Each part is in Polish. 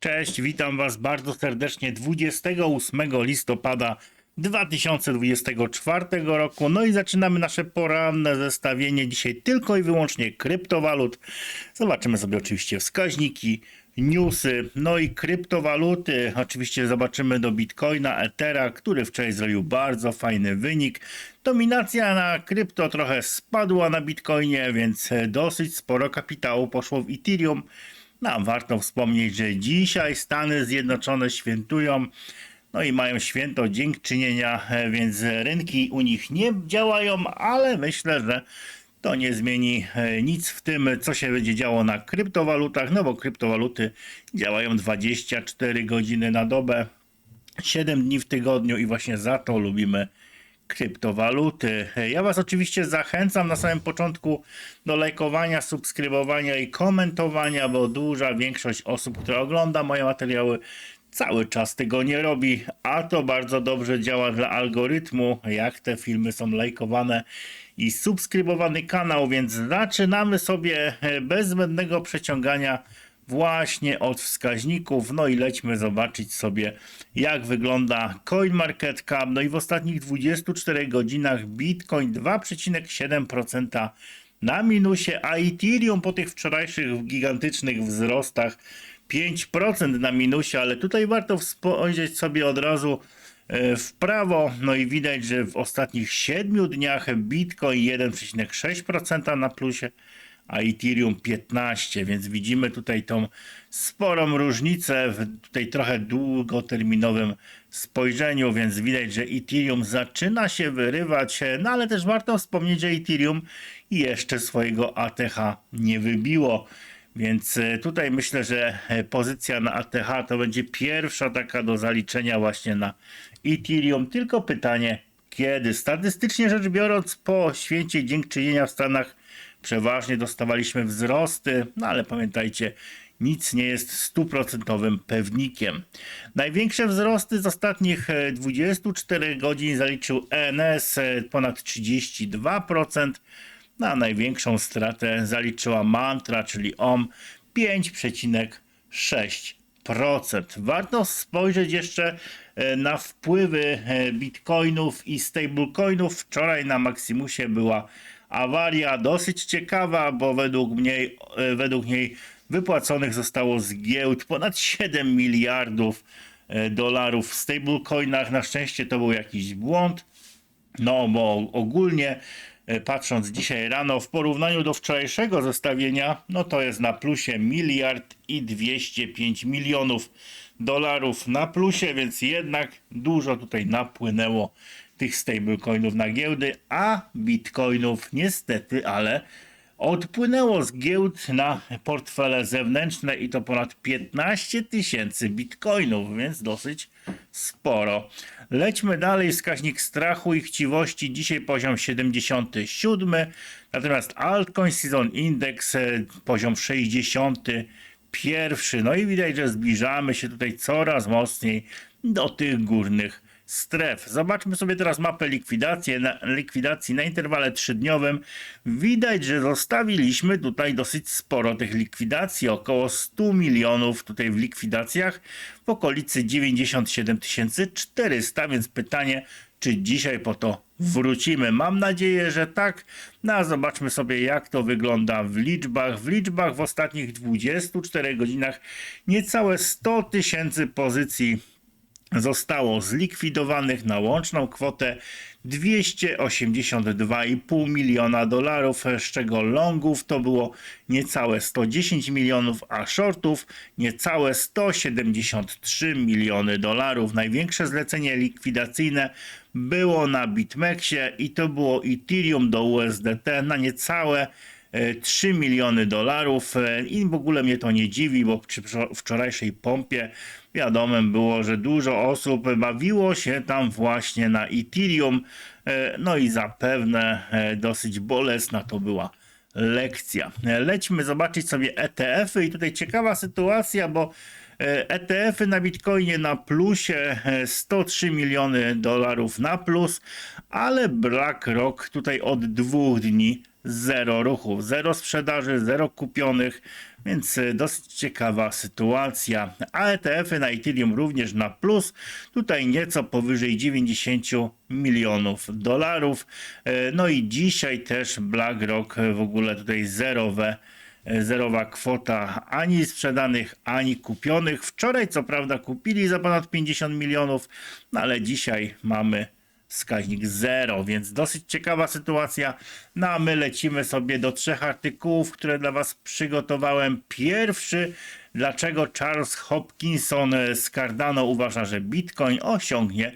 Cześć, witam Was bardzo serdecznie 28 listopada 2024 roku. No i zaczynamy nasze poranne zestawienie. Dzisiaj tylko i wyłącznie kryptowalut. Zobaczymy sobie oczywiście wskaźniki, newsy, no i kryptowaluty. Oczywiście zobaczymy do Bitcoina, Ethera, który wczoraj zrobił bardzo fajny wynik. Dominacja na krypto trochę spadła na Bitcoinie, więc dosyć sporo kapitału poszło w Ethereum. No, warto wspomnieć, że dzisiaj Stany Zjednoczone świętują, no i mają święto dziękczynienia, e, więc rynki u nich nie działają, ale myślę, że to nie zmieni e, nic w tym, co się będzie działo na kryptowalutach, no bo kryptowaluty działają 24 godziny na dobę, 7 dni w tygodniu i właśnie za to lubimy kryptowaluty. Ja Was oczywiście zachęcam na samym początku do lajkowania, subskrybowania i komentowania, bo duża większość osób, która ogląda moje materiały, cały czas tego nie robi, a to bardzo dobrze działa dla algorytmu, jak te filmy są lajkowane i subskrybowany kanał, więc zaczynamy sobie bez zbędnego przeciągania właśnie od wskaźników. No i lećmy zobaczyć sobie, jak wygląda CoinMarketCap. No i w ostatnich 24 godzinach Bitcoin 2,7% na minusie, a Ethereum po tych wczorajszych gigantycznych wzrostach 5% na minusie, ale tutaj warto spojrzeć sobie od razu e, w prawo, no i widać, że w ostatnich 7 dniach Bitcoin 1,6% na plusie, a Ethereum 15, więc widzimy tutaj tą sporą różnicę w tutaj trochę długoterminowym spojrzeniu, więc widać, że Ethereum zaczyna się wyrywać, no ale też warto wspomnieć, że Ethereum jeszcze swojego ATH nie wybiło. Więc e, tutaj myślę, że e, pozycja na ATH to będzie pierwsza taka do zaliczenia właśnie na Ethereum. Tylko pytanie, kiedy? Statystycznie rzecz biorąc, po święcie dziękczynienia w Stanach przeważnie dostawaliśmy wzrosty, no ale pamiętajcie, nic nie jest stuprocentowym pewnikiem. Największe wzrosty z ostatnich 24 godzin zaliczył ENS ponad 32%, no a największą stratę zaliczyła Mantra, czyli OM 5,6%. Warto spojrzeć jeszcze e, na wpływy e, bitcoinów i stablecoinów. Wczoraj na Maximusie była awaria dosyć ciekawa, bo według, mnie, e, według niej wypłaconych zostało z giełd ponad 7 miliardów dolarów w stablecoinach. Na szczęście to był jakiś błąd. No, bo ogólnie patrząc dzisiaj rano w porównaniu do wczorajszego zestawienia, no to jest na plusie miliard i 205 milionów dolarów na plusie, więc jednak dużo tutaj napłynęło tych stablecoinów na giełdy, a bitcoinów niestety, ale odpłynęło z giełd na portfele zewnętrzne i to ponad 15 tysięcy bitcoinów, więc dosyć sporo. Lećmy dalej, wskaźnik strachu i chciwości, dzisiaj poziom 77, natomiast altcoin season index e, poziom 60 pierwszy. No i widać, że zbliżamy się tutaj coraz mocniej do tych górnych stref. Zobaczmy sobie teraz mapę likwidacji na, likwidacji na interwale trzydniowym. Widać, że zostawiliśmy tutaj dosyć sporo tych likwidacji, około 100 milionów tutaj w likwidacjach w okolicy 97 400, więc pytanie, czy dzisiaj po to wrócimy. Mam nadzieję, że tak. No a zobaczmy sobie, jak to wygląda w liczbach. W liczbach w ostatnich 24 godzinach niecałe 100 tysięcy pozycji zostało zlikwidowanych na łączną kwotę 282,5 miliona dolarów, z czego longów to było niecałe 110 milionów, a shortów niecałe 173 miliony dolarów. Największe zlecenie likwidacyjne było na BitMEXie i to było Ethereum do USDT na niecałe 3 miliony dolarów i w ogóle mnie to nie dziwi, bo przy wczorajszej pompie wiadomym było, że dużo osób bawiło się tam właśnie na Ethereum, e, no i zapewne e, dosyć bolesna to była lekcja. Lećmy zobaczyć sobie ETF-y i tutaj ciekawa sytuacja, bo ETF-y na Bitcoinie na plusie 103 e, miliony dolarów na plus, ale BlackRock tutaj od dwóch dni zero ruchów, zero sprzedaży, zero kupionych, Więc e, dosyć ciekawa sytuacja. A ETF-y na Ethereum również na plus. Tutaj nieco powyżej 90 milionów dolarów. E, No i dzisiaj też BlackRock e, w ogóle tutaj zerowe zerowa kwota ani sprzedanych, ani kupionych. Wczoraj co prawda kupili za ponad 50 milionów, no ale dzisiaj mamy wskaźnik 0, więc dosyć ciekawa sytuacja. No a my lecimy sobie do trzech artykułów, które dla Was przygotowałem. Pierwszy, dlaczego Charles Hopkinson z Cardano uważa, że Bitcoin osiągnie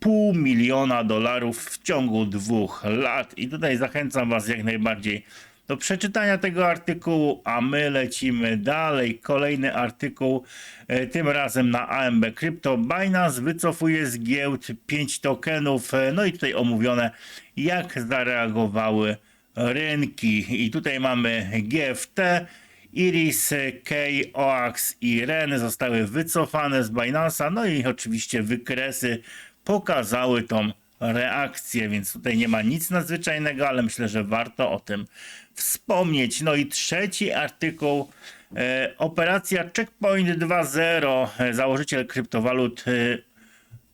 pół miliona dolarów w ciągu dwóch lat. I tutaj zachęcam Was jak najbardziej do przeczytania tego artykułu, a my lecimy dalej. Kolejny artykuł, e, tym razem na AMB Crypto. Binance wycofuje z giełd 5 tokenów, e, no i tutaj omówione, jak zareagowały rynki. I tutaj mamy GFT, Iris, K, OAX i REN zostały wycofane z Binance'a, no i oczywiście wykresy pokazały tą reakcję, więc tutaj nie ma nic nadzwyczajnego, ale myślę, że warto o tym wspomnieć. No i trzeci artykuł, e, operacja Checkpoint 2.0, e, założyciel kryptowalut, e,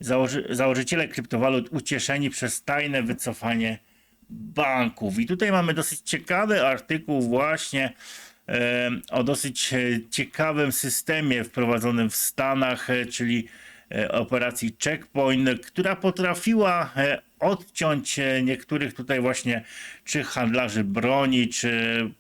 założy, założyciele kryptowalut ucieszeni przez tajne wycofanie banków. I tutaj mamy dosyć ciekawy artykuł właśnie e, o dosyć ciekawym systemie wprowadzonym w Stanach, e, czyli operacji Checkpoint, która potrafiła e, odciąć e, niektórych tutaj właśnie czy handlarzy broni, czy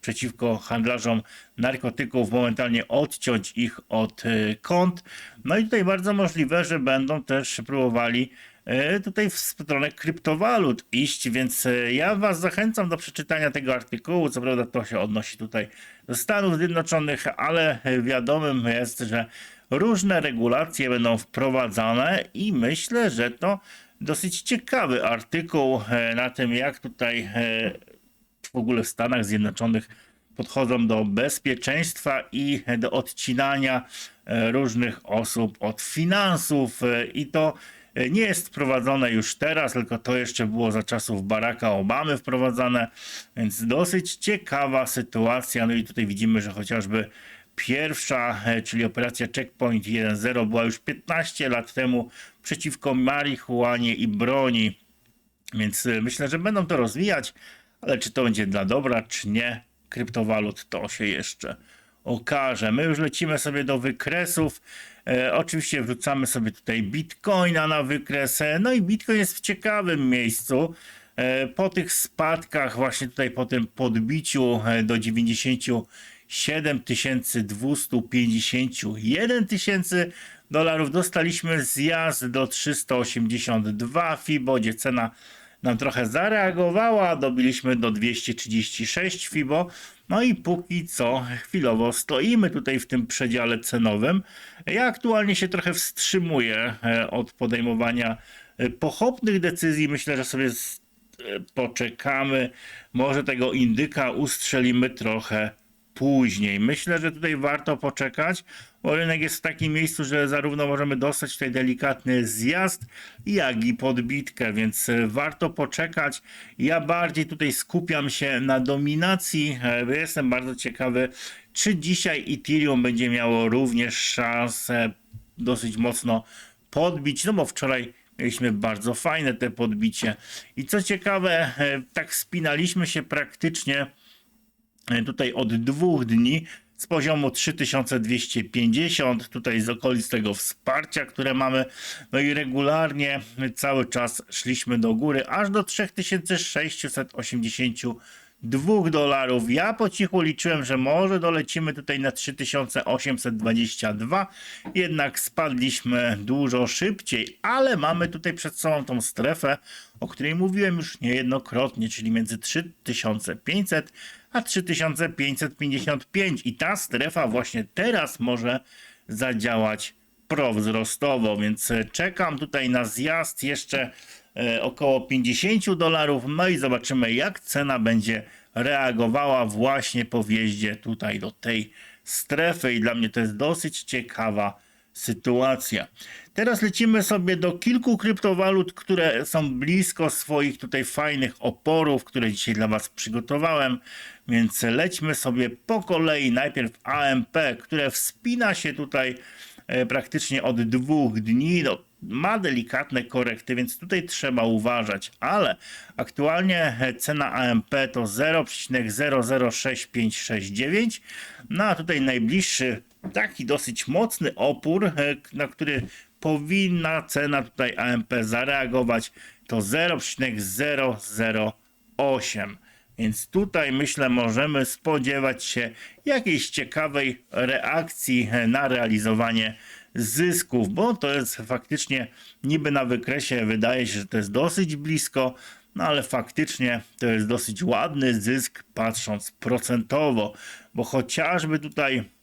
przeciwko handlarzom narkotyków, momentalnie odciąć ich od e, kont. No i tutaj bardzo możliwe, że będą też próbowali e, tutaj w stronę kryptowalut iść, więc e, ja Was zachęcam do przeczytania tego artykułu. Co prawda to się odnosi tutaj do Stanów Zjednoczonych, ale e, wiadomym jest, że różne regulacje będą wprowadzane i myślę, że to dosyć ciekawy artykuł e, na tym, jak tutaj e, w ogóle w Stanach Zjednoczonych podchodzą do bezpieczeństwa i do odcinania e, różnych osób od finansów. I to nie jest wprowadzone już teraz, tylko to jeszcze było za czasów Baracka Obamy wprowadzane, więc dosyć ciekawa sytuacja. No i tutaj widzimy, że chociażby pierwsza, e, czyli operacja Checkpoint 1.0 była już 15 lat temu przeciwko marihuanie i broni. Więc e, myślę, że będą to rozwijać, ale czy to będzie dla dobra, czy nie, kryptowalut to się jeszcze okaże. My już lecimy sobie do wykresów. E, oczywiście wrzucamy sobie tutaj Bitcoina na wykres. No i Bitcoin jest w ciekawym miejscu. E, Po tych spadkach, właśnie tutaj po tym podbiciu e, do 97 251 tysięcy dolarów. Dostaliśmy zjazd do 382 FIBO, gdzie cena nam trochę zareagowała, dobiliśmy do 236 FIBO, no i póki co chwilowo stoimy tutaj w tym przedziale cenowym. Ja aktualnie się trochę wstrzymuję e, od podejmowania e, pochopnych decyzji, myślę, że sobie e, poczekamy, może tego indyka ustrzelimy trochę później. Myślę, że tutaj warto poczekać, bo rynek jest w takim miejscu, że zarówno możemy dostać tutaj delikatny zjazd, jak i podbitkę, więc e, warto poczekać. Ja bardziej tutaj skupiam się na dominacji. E, Jestem bardzo ciekawy, czy dzisiaj Ethereum będzie miało również szansę dosyć mocno podbić, no bo wczoraj mieliśmy bardzo fajne te podbicie. I co ciekawe, e, tak spinaliśmy się praktycznie tutaj od dwóch dni z poziomu 3250, tutaj z okolic tego wsparcia, które mamy, no i regularnie cały czas szliśmy do góry, aż do 3682 dolarów. Ja po cichu liczyłem, że może dolecimy tutaj na 3822, jednak spadliśmy dużo szybciej, ale mamy tutaj przed sobą tą strefę, o której mówiłem już niejednokrotnie, czyli między 3500 a 3555 i ta strefa właśnie teraz może zadziałać prowzrostowo, więc e, czekam tutaj na zjazd jeszcze e, około 50 dolarów, no i zobaczymy jak cena będzie reagowała właśnie po wjeździe tutaj do tej strefy. I dla mnie to jest dosyć ciekawa sytuacja. Teraz lecimy sobie do kilku kryptowalut, które są blisko swoich tutaj fajnych oporów, które dzisiaj dla Was przygotowałem. Więc lećmy sobie po kolei. Najpierw AMP, które wspina się tutaj e, praktycznie od dwóch dni. No, ma delikatne korekty, więc tutaj trzeba uważać, ale aktualnie e, cena AMP to 0,006569, no a tutaj najbliższy taki dosyć mocny opór, e, na który powinna cena tutaj AMP zareagować, to 0,008. Więc tutaj myślę, możemy spodziewać się jakiejś ciekawej reakcji na realizowanie zysków, bo to jest faktycznie niby na wykresie wydaje się, że to jest dosyć blisko, no ale faktycznie to jest dosyć ładny zysk patrząc procentowo, bo chociażby tutaj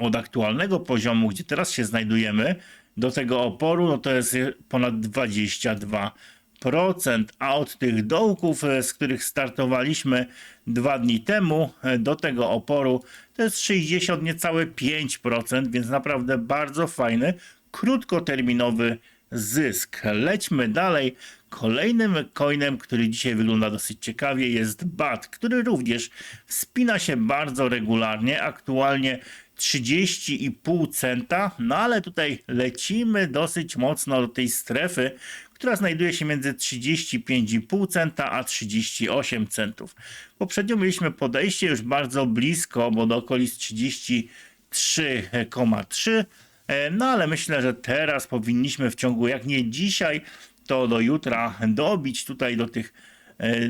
od aktualnego poziomu, gdzie teraz się znajdujemy, do tego oporu, no to jest ponad 22%, a od tych dołków, e, z których startowaliśmy dwa dni temu, e, do tego oporu, to jest 60, niecałe 5%, więc naprawdę bardzo fajny, krótkoterminowy zysk. Lećmy dalej. Kolejnym coinem, który dzisiaj wygląda dosyć ciekawie, jest BAT, który również wspina się bardzo regularnie. Aktualnie 30,5 centa, no ale tutaj lecimy dosyć mocno do tej strefy, która znajduje się między 35,5 centa a 38 centów. Poprzednio mieliśmy podejście już bardzo blisko, bo do okolic 33,3 E, No ale myślę, że teraz powinniśmy w ciągu, jak nie dzisiaj, to do jutra dobić tutaj do tych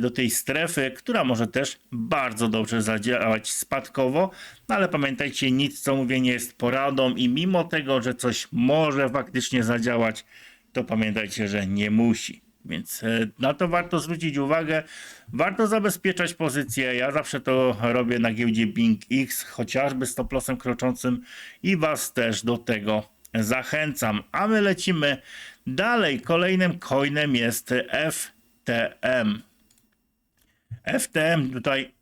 do tej strefy, która może też bardzo dobrze zadziałać spadkowo, no ale pamiętajcie, nic co mówię nie jest poradą i mimo tego, że coś może faktycznie zadziałać, to pamiętajcie, że nie musi. Więc e, na to warto zwrócić uwagę. Warto zabezpieczać pozycję. Ja zawsze to robię na giełdzie Bing X, chociażby stop lossem kroczącym i Was też do tego zachęcam. A my lecimy dalej. Kolejnym coinem jest FTM. FTM tutaj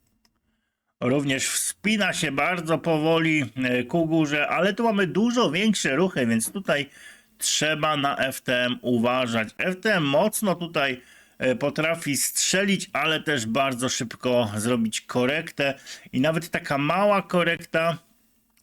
również wspina się bardzo powoli e, ku górze, ale tu mamy dużo większe ruchy, więc tutaj trzeba na FTM uważać. FTM mocno tutaj e, potrafi strzelić, ale też bardzo szybko zrobić korektę i nawet taka mała korekta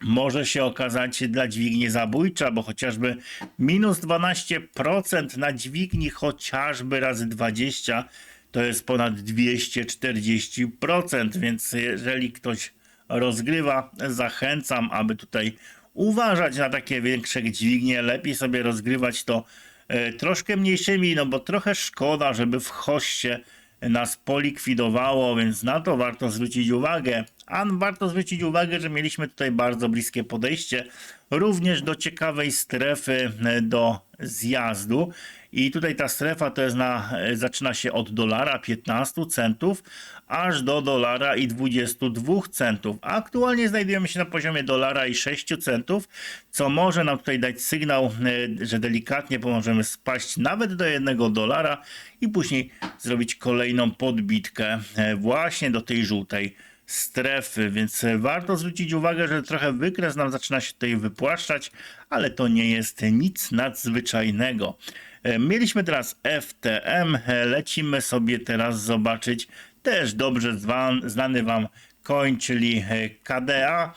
może się okazać dla dźwigni zabójcza, bo chociażby minus 12% na dźwigni chociażby razy 20 to jest ponad 240%, więc jeżeli ktoś rozgrywa, zachęcam, aby tutaj uważać na takie większe dźwignie, lepiej sobie rozgrywać to e, troszkę mniejszymi, no bo trochę szkoda, żeby w hoście nas polikwidowało, więc na to warto zwrócić uwagę. A warto zwrócić uwagę, że mieliśmy tutaj bardzo bliskie podejście również do ciekawej strefy e, do zjazdu. I tutaj ta strefa to jest na, e, zaczyna się od dolara 15 centów aż do dolara i 22 centów. Aktualnie znajdujemy się na poziomie dolara i 6 centów, co może nam tutaj dać sygnał, e, że delikatnie pomożemy spaść nawet do 1 dolara i później zrobić kolejną podbitkę właśnie do tej żółtej strefy, więc warto zwrócić uwagę, że trochę wykres nam zaczyna się tutaj wypłaszczać, ale to nie jest nic nadzwyczajnego. E, Mieliśmy teraz FTM, e, lecimy sobie teraz zobaczyć. Też dobrze znany Wam coin, czyli e, KDA,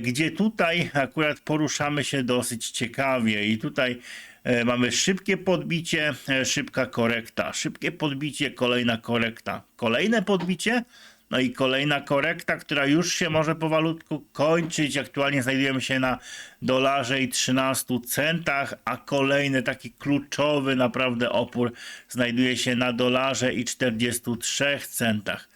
gdzie tutaj akurat poruszamy się dosyć ciekawie i tutaj mamy szybkie podbicie, szybka korekta, szybkie podbicie, kolejna korekta, kolejne podbicie, no i kolejna korekta, która już się może powolutku kończyć. Aktualnie znajdujemy się na dolarze i 13 centach, a kolejny taki kluczowy naprawdę opór znajduje się na dolarze i 43 centach.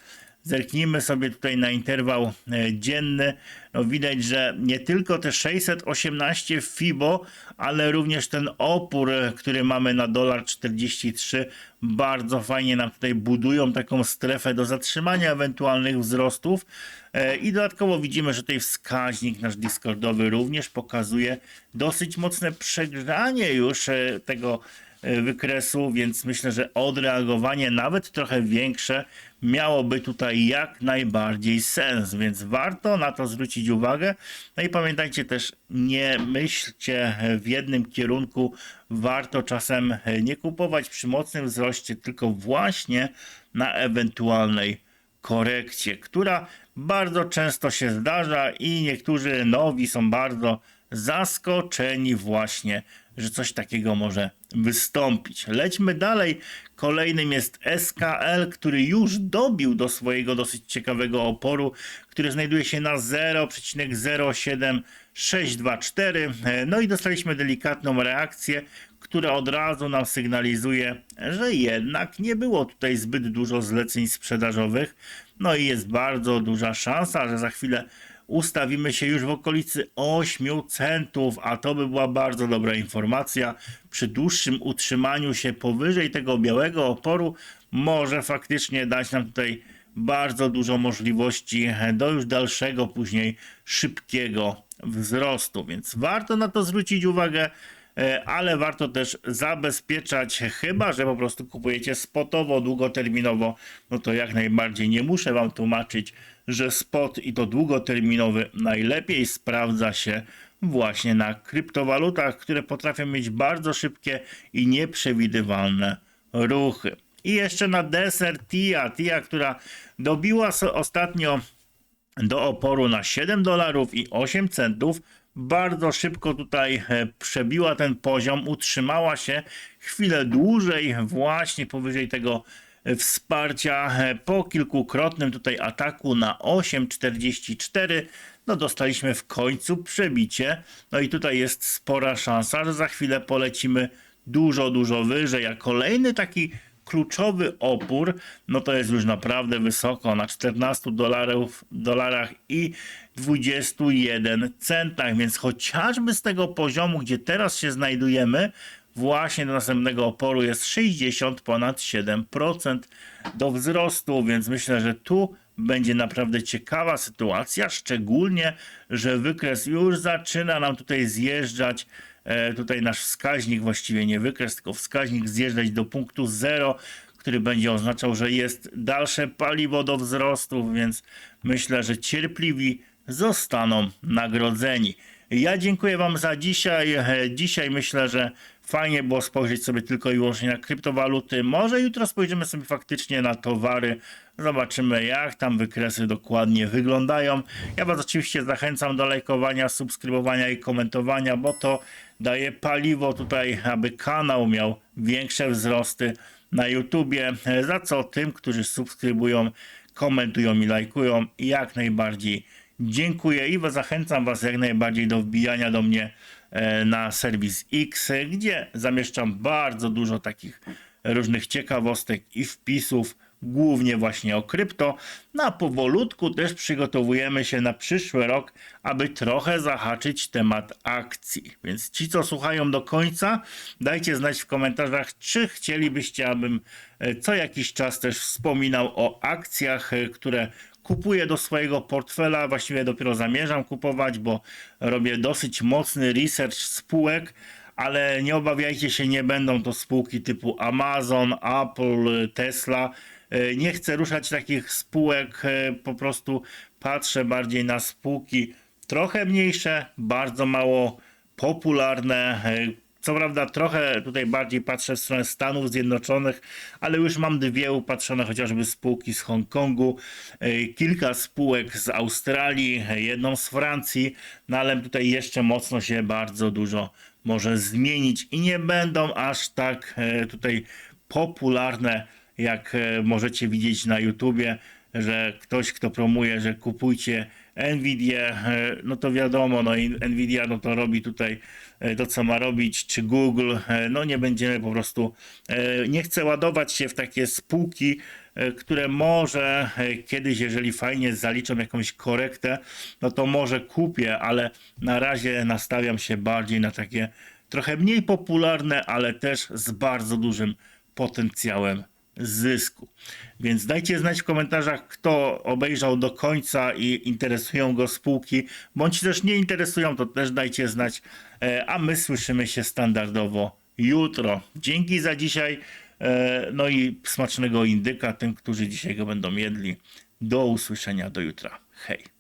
Zerknijmy sobie tutaj na interwał e, dzienny. No widać, że nie tylko te 618 FIBO, ale również ten opór, e, który mamy na dolar 43 bardzo fajnie nam tutaj budują taką strefę do zatrzymania ewentualnych wzrostów. E, I dodatkowo widzimy, że tutaj wskaźnik nasz Discordowy również pokazuje dosyć mocne przegrzanie już tego wykresu, więc myślę, że odreagowanie nawet trochę większe miałoby tutaj jak najbardziej sens, więc warto na to zwrócić uwagę. No i pamiętajcie też, nie myślcie w jednym kierunku, warto czasem nie kupować przy mocnym wzroście, tylko właśnie na ewentualnej korekcie, która bardzo często się zdarza i niektórzy nowi są bardzo zaskoczeni właśnie, że coś takiego może wystąpić. Lećmy dalej. Kolejnym jest SKL, który już dobił do swojego dosyć ciekawego oporu, który znajduje się na 0,07624. No i dostaliśmy delikatną reakcję, która od razu nam sygnalizuje, że jednak nie było tutaj zbyt dużo zleceń sprzedażowych. No i jest bardzo duża szansa, że za chwilę ustawimy się już w okolicy 8 centów, a to by była bardzo dobra informacja. Przy dłuższym utrzymaniu się powyżej tego białego oporu może faktycznie dać nam tutaj bardzo dużo możliwości do już dalszego, później szybkiego wzrostu, więc warto na to zwrócić uwagę. E, ale warto też zabezpieczać, chyba że po prostu kupujecie spotowo, długoterminowo, no to jak najbardziej nie muszę Wam tłumaczyć, że spot i to długoterminowy najlepiej sprawdza się właśnie na kryptowalutach, które potrafią mieć bardzo szybkie i nieprzewidywalne ruchy. I jeszcze na deser TIA, TIA, która dobiła ostatnio do oporu na 7 dolarów i 8 centów, bardzo szybko tutaj e, przebiła ten poziom, utrzymała się chwilę dłużej właśnie powyżej tego wsparcia. Po kilkukrotnym tutaj ataku na 8,44 no dostaliśmy w końcu przebicie. No i tutaj jest spora szansa, że za chwilę polecimy dużo, dużo wyżej, a kolejny taki kluczowy opór, no to jest już naprawdę wysoko, na 14 dolarów, dolarach i 21 centach, więc chociażby z tego poziomu, gdzie teraz się znajdujemy, właśnie do następnego oporu jest 60 ponad 7% do wzrostu, więc myślę, że tu będzie naprawdę ciekawa sytuacja, szczególnie, że wykres już zaczyna nam tutaj zjeżdżać E, tutaj nasz wskaźnik, właściwie nie wykres, tylko wskaźnik zjeżdżać do punktu 0, który będzie oznaczał, że jest dalsze paliwo do wzrostu, więc myślę, że cierpliwi zostaną nagrodzeni. Ja dziękuję Wam za dzisiaj. E, dzisiaj myślę, że fajnie było spojrzeć sobie tylko i wyłącznie na kryptowaluty. Może jutro spojrzymy sobie faktycznie na towary. Zobaczymy, jak tam wykresy dokładnie wyglądają. Ja Was oczywiście zachęcam do lajkowania, subskrybowania i komentowania, bo to daje paliwo tutaj, aby kanał miał większe wzrosty na YouTubie. Za co tym, którzy subskrybują, komentują i lajkują, jak najbardziej dziękuję i zachęcam Was jak najbardziej do wbijania do mnie na serwis X, gdzie zamieszczam bardzo dużo takich różnych ciekawostek i wpisów, głównie właśnie o krypto. No powolutku też przygotowujemy się na przyszły rok, aby trochę zahaczyć temat akcji. Więc ci, co słuchają do końca, dajcie znać w komentarzach, czy chcielibyście, abym e, co jakiś czas też wspominał o akcjach, e, które kupuję do swojego portfela, właściwie dopiero zamierzam kupować, bo robię dosyć mocny research spółek, ale nie obawiajcie się, nie będą to spółki typu Amazon, Apple, Tesla. E, nie chcę ruszać takich spółek, e, po prostu patrzę bardziej na spółki trochę mniejsze, bardzo mało popularne, e, co prawda trochę tutaj bardziej patrzę w stronę Stanów Zjednoczonych, ale już mam dwie upatrzone chociażby spółki z Hongkongu, kilka spółek z Australii, jedną z Francji, no ale tutaj jeszcze mocno się bardzo dużo może zmienić i nie będą aż tak tutaj popularne, jak e, możecie widzieć na YouTubie, że ktoś, kto promuje, że kupujcie Nvidia, no to wiadomo, no i Nvidia no to robi tutaj E, to, co ma robić, czy Google. E, no nie będziemy po prostu, e, nie chcę ładować się w takie spółki, które może kiedyś, jeżeli fajnie zaliczą jakąś korektę, no to może kupię, ale na razie nastawiam się bardziej na takie trochę mniej popularne, ale też z bardzo dużym potencjałem zysku. Więc dajcie znać w komentarzach, kto obejrzał do końca i interesują go spółki, bądź też nie interesują, to też dajcie znać, e, a my słyszymy się standardowo jutro. Dzięki za dzisiaj. e, No i smacznego indyka tym, którzy dzisiaj go będą jedli. Do usłyszenia do jutra. Hej.